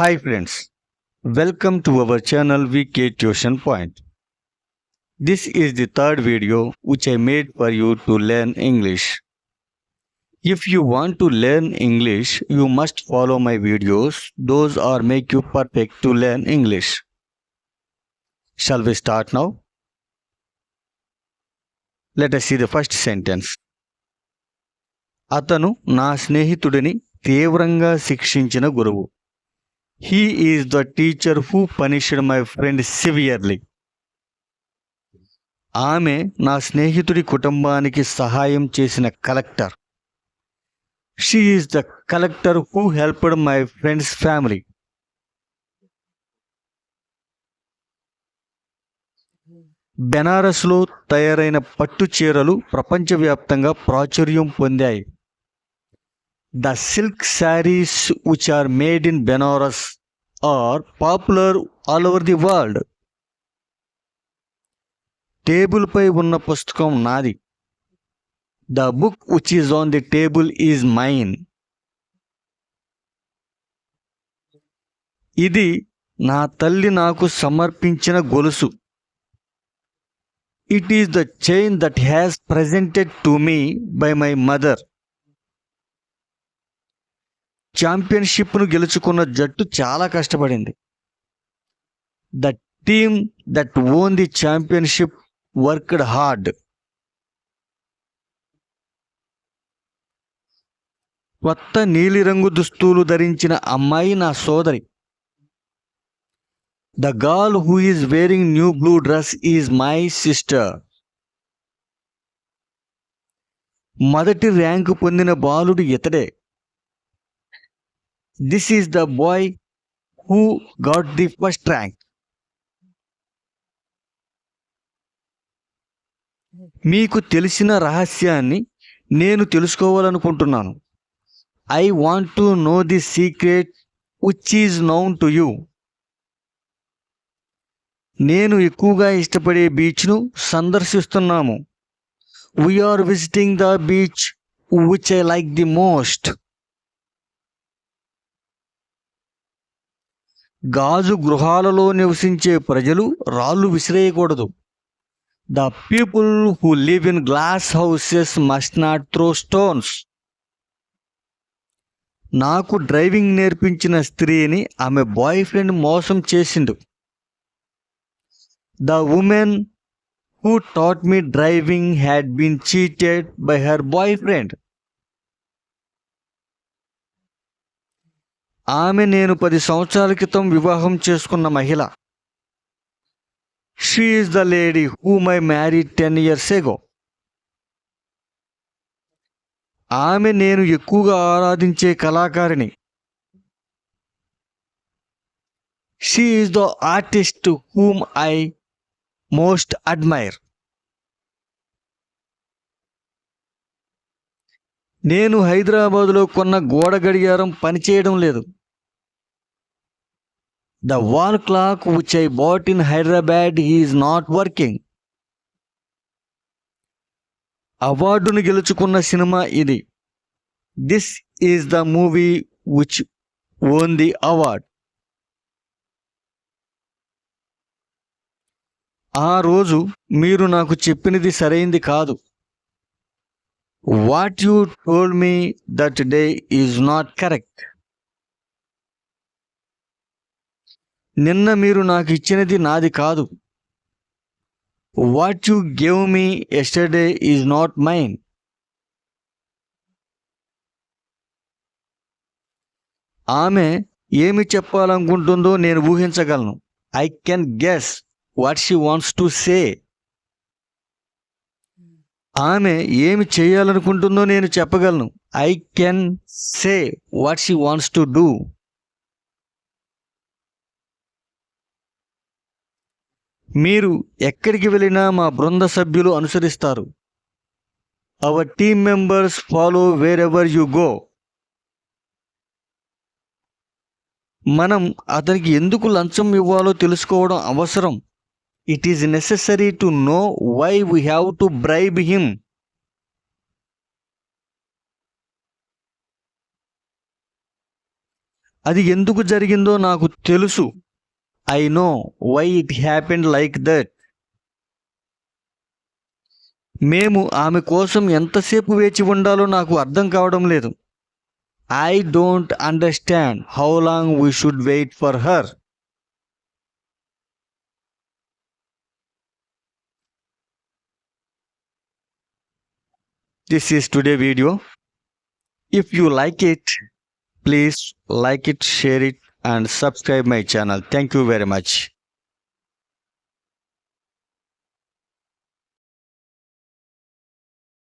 Hi friends welcome to our channel VK tuition point this is the third video which I made for you to learn English if you want to learn English you must follow my videos those are make you perfect to learn English shall we start now let us see the first sentence అతను నా స్నేహితుడిని తీవ్రంగా శిక్షించిన గురువు he is the teacher who punished my friend severely ఆమె నా స్నేహితుడి కుటుంబానికి సహాయం చేసిన collector. She is the collector who helped my friends family బెనారస్లో తయారైన పట్టు చీరలు ప్రపంచవ్యాప్తంగా ప్రాచుర్యం పొందాయి. The silk saris which are made in Banaras are popular all over the world టేబుల్పై ఉన్న పుస్తకం నాది. The book which is on the table is mine ఇది నా తల్లి నాకు సమర్పించిన గొలుసు. It is the chain that has presented to me by my mother ఛాంపియన్షిప్ను గెలుచుకున్న జట్టు చాలా కష్టపడింది. The team that won the championship worked hard. కొత్త నీలిరంగు దుస్తులు ధరించిన అమ్మాయి నా సోదరి. The girl who is wearing new blue dress is my sister. మొదటి ర్యాంకు పొందిన బాలుడు ఇతడే. This is the boy who got the first rank మీకు తెలిసిన రహస్యాన్ని నేను తెలుసుకోవాలనుకుంటున్నాను. I want to know the secret which is known to you నేను ఎక్కువగా ఇష్టపడే బీచ్ను సందర్శిస్తున్నాము. We are visiting the beach which I like the most గాజు గృహాలలో నివసించే ప్రజలు రాళ్ళు విసిరేయకూడదు. The people who live in glass houses must not throw stones. నాకు డ్రైవింగ్ నేర్పించిన స్త్రీని ఆమె బాయ్ ఫ్రెండ్ మోసం చేసిండు. The woman who taught me driving had been cheated by her boyfriend. ఆమె నేను పది సంవత్సరాల క్రితం వివాహం చేసుకున్న మహిళ. She is the lady who my marry ten years ago ఆమె నేను ఎక్కువగా ఆరాధించే కళాకారిణి. She is the artist whom I most admire నేను హైదరాబాదులో కొన్న గోడ గడియారం పనిచేయడం లేదు. The wall clock which I bought in Hyderabad is not working అవార్డును గెలుచుకున్న సినిమా ఇది. This is the movie which won the award ఆ రోజు మీరు నాకు చెప్పినది సరైంది కాదు. What you told me that day is not correct నిన్న మీరు నాకు ఇచ్చినది నాది కాదు. What you gave me yesterday is not mine ఆమె ఏమి చెప్పాలనుకుంటుందో నేను ఊహించగలను. I can guess what she wants to say ఆమె ఏమి చేయాలనుకుంటుందో నేను చెప్పగలను. I can say what she wants to do మీరు ఎక్కడికి వెళ్ళినా మా బృంద సభ్యులు అనుసరిస్తారు. Our team members follow wherever you go మనం అతనికి ఎందుకు లంచం ఇవ్వాలో తెలుసుకోవడం అవసరం. It is necessary to know why we have to bribe him అది ఎందుకు జరిగిందో నాకు తెలుసు. I know why it happened like that మేము ఆమె కోసం ఎంతసేపు వేచి ఉండాలో నాకు అర్థం కావడం లేదు. I don't understand how long we should wait for her this is today video if you like it please like it share it and subscribe my channel. Thank you very much.